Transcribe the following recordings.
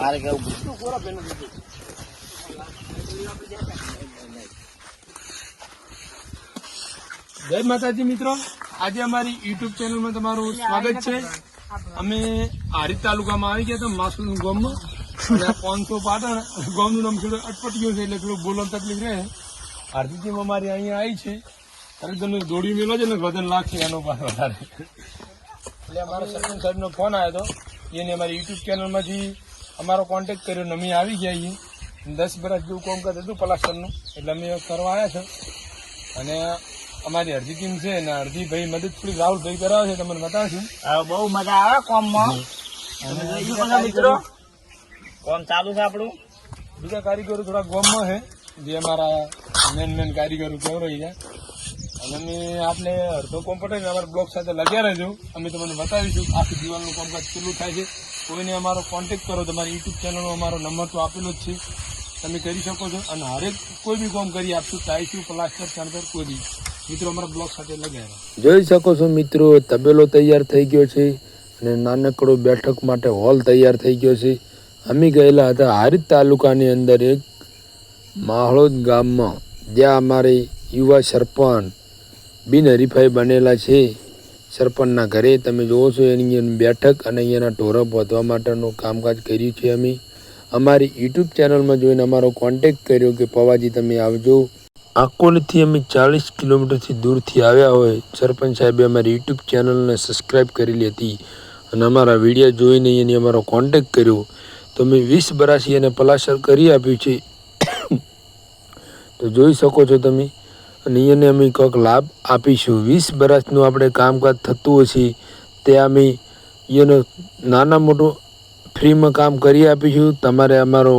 મારે કેવું જય માતાજી મિત્રો. આજે અમારી યુટ્યુબ ચેનલમાં તમારું સ્વાગત છે. અમે હારી તાલુકામાં આવી ગયા હતા માસુલ ગામમાં. પાંચસો પાટણ ગામનું નામ થોડું અટપટ્યું છે એટલે થોડું બોલવા તકલીફ રહે. હાર્દિક ટીમ અમારી અહીંયા આવી છે. ત્યારે તમે દોડી મેલો છે ને વજન લાગશે એનો પાસે વધારે. એટલે અમારા સરપંચ સાહેબનો ફોન આવ્યો હતો. એને અમારી યુટ્યુબ ચેનલમાંથી અમારો કોન્ટેક્ટ કર્યો ને અમે આવી ગયા છીએ. દસ વર્ષ જેવું કામ કરતું હતું પ્લાસ્ટરનું એટલે અમે કરવા આવ્યા છે. અને અમારી અડધી ટીમ છે અને અડધી ભાઈ મદદ થોડી રાહુલભાઈ કરાવે છે તમને બતાવશું. બહુ મજા આવે કોમમાં. મિત્રો. કોમ ચાલુ છે આપણું. બીજા કારીગરો થોડા ગોમમાં છે જે અમારા મેન મેન કારીગરો કેવરાઈ છે. અને આપણે અડધો કોમ્પ્યુટર અમારા બ્લોક સાથે લગ્યા રહેજો. અમે તમને બતાવીશું આખી દિવાલનું કામકાજ કેટલું થાય છે. કોઈને અમારો કોન્ટેક્ટ કરો, તમારી યુટ્યુબ ચેનલનો અમારો નંબર તો આપેલો જ છે. તમે કરી શકો છો અને હરેક કોઈ બી કામ કરી આપશું ટાઈશું પ્લાસ્ટર ચણતર કોઈ બી. મિત્રો અમારા બ્લોક સાથે લગાવ્યા જોઈ શકો છો મિત્રો, તબેલો તૈયાર થઈ ગયો છે અને નાનકડો બેઠક માટે હોલ તૈયાર થઈ ગયો છે. અમે ગયેલા હતા હારીજ તાલુકાની અંદર એક માહળોદ ગામમાં. જ્યાં અમારી યુવા સરપંચ બિન હરીફાઈ બનેલા છે. સરપંચના ઘરે તમે જુઓ છો, એની બેઠક અને અહીંયાના ઢોરો વધવા માટેનું કામકાજ કર્યું છે અમે. અમારી યુટ્યુબ ચેનલમાં જોઈને અમારો કોન્ટેક્ટ કર્યો કે, પવાજી, તમે આવજો. આકોલથી અમે ચાલીસ કિલોમીટરથી દૂરથી આવ્યા હોય, સરપંચ સાહેબે અમારી યુટ્યુબ ચેનલને સબસ્ક્રાઈબ કરેલી હતી. અને અમારા વીડિયો જોઈને એની અમારો કોન્ટેક્ટ કર્યો. તો મેં વીસ બરાસી એને પલાસર કરી આપ્યું છે. તો જોઈ શકો છો તમે અને એને અમે કંઈક લાભ આપીશું. વીસ વર્ષનું આપણે કામકાજ થતું હશે, તે અમે એનો નાના મોટું ફ્રીમાં કામ કરી આપીશું. તમારે અમારો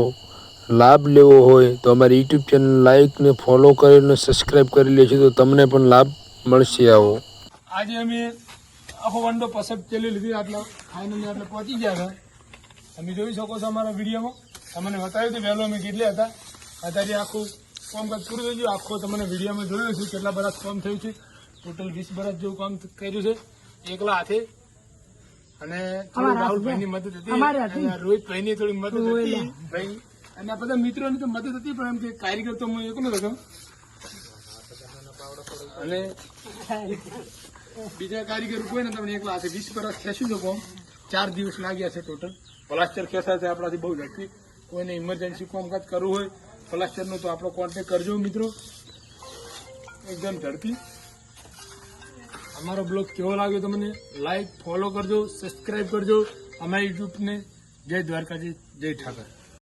લાભ લેવો હોય તો અમારી યુટ્યુબ ચેનલ લાઈક ને ફોલો કરીને સબસ્ક્રાઈબ કરી લેશો તો તમને પણ લાભ મળશે આવો. આજે અમે આખો વંડો પસંદ ચેલી લીધી, આટલો ફાઇનલી આપણે પહોંચી ગયા હતા. તમે જોઈ શકો છો અમારા વિડીયોમાં. તમને બતાવ્યું હતું, વહેલો અમે કેટલા હતા. અત્યારે આખું કામકાજ પૂરું થઈ ગયું. આખો તમને વિડીયોમાં જોયો છે કેટલા બરસ કામ થયું છે. ટોટલ વીસ બરસ જેવું કામ કર્યું છે. એકલા હાથે. અને રાહુલભાઈની મદદ હતી. રોહિતભાઈની થોડી મદદ હતી. ભાઈ. અને બધા મિત્રોની તો મદદ હતી પણ એમ કે કારીગર તો હું એકલો હતો. અને બીજા કારીગર કોઈ ને તમને એકલા હાથે. વીસ વર્ષ ખેસી શકો કોમ. ચાર દિવસ લાગ્યા છે ટોટલ પ્લાસ્ટર ખેંચાય છે આપણાથી બહુ ઝડપી. કોઈને ઇમરજન્સી કામકાજ કરવું હોય પ્લાસ્ટરનો તો આપણો કોન્ટેક કરજો મિત્રો. એકદમ ઝડપી. અમારો બ્લોગ કેવો લાગ્યો તમને? લાઈક ફોલો કરજો સબસ્ક્રાઈબ કરજો. અમારી યુટ્યુબને જય દ્વારકાજી, જય ઠાકર.